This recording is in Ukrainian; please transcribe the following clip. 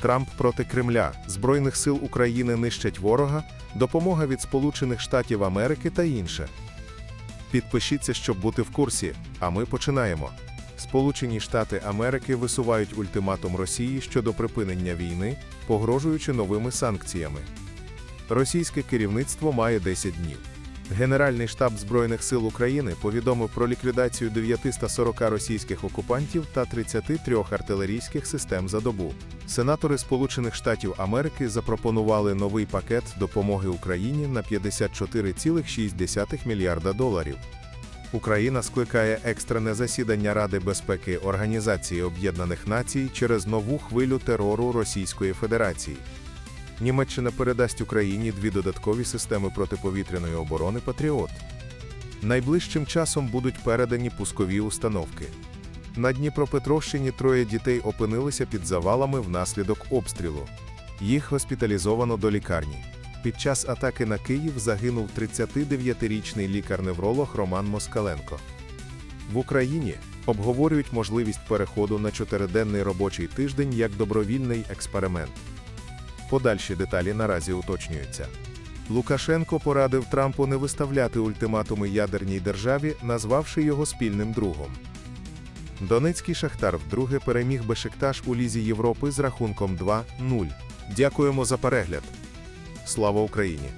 Трамп проти Кремля, Збройних сил України нищать ворога, допомога від Сполучених Штатів Америки та інше. Підпишіться, щоб бути в курсі, а ми починаємо. Сполучені Штати Америки висувають ультиматум Росії щодо припинення війни, погрожуючи новими санкціями. Російське керівництво має 10 днів. Генеральний штаб Збройних сил України повідомив про ліквідацію 940 російських окупантів та 33 артилерійських систем за добу. Сенатори Сполучених Штатів Америки запропонували новий пакет допомоги Україні на 54,6 мільярда доларів. Україна скликає екстрене засідання Ради безпеки Організації Об'єднаних Націй через нову хвилю терору Російської Федерації. Німеччина передасть Україні дві додаткові системи протиповітряної оборони Патріот. Найближчим часом будуть передані пускові установки. На Дніпропетровщині троє дітей опинилися під завалами внаслідок обстрілу. Їх госпіталізовано до лікарні. Під час атаки на Київ загинув 39-річний лікар-невролог Роман Москаленко. В Україні обговорюють можливість переходу на чотириденний робочий тиждень як добровільний експеримент. Подальші деталі наразі уточнюються. Лукашенко порадив Трампу не виставляти ультиматуми ядерній державі, назвавши його спільним другом. Донецький Шахтар вдруге переміг Бешикташ у Лізі Європи з рахунком 2-0. Дякуємо за перегляд. Слава Україні!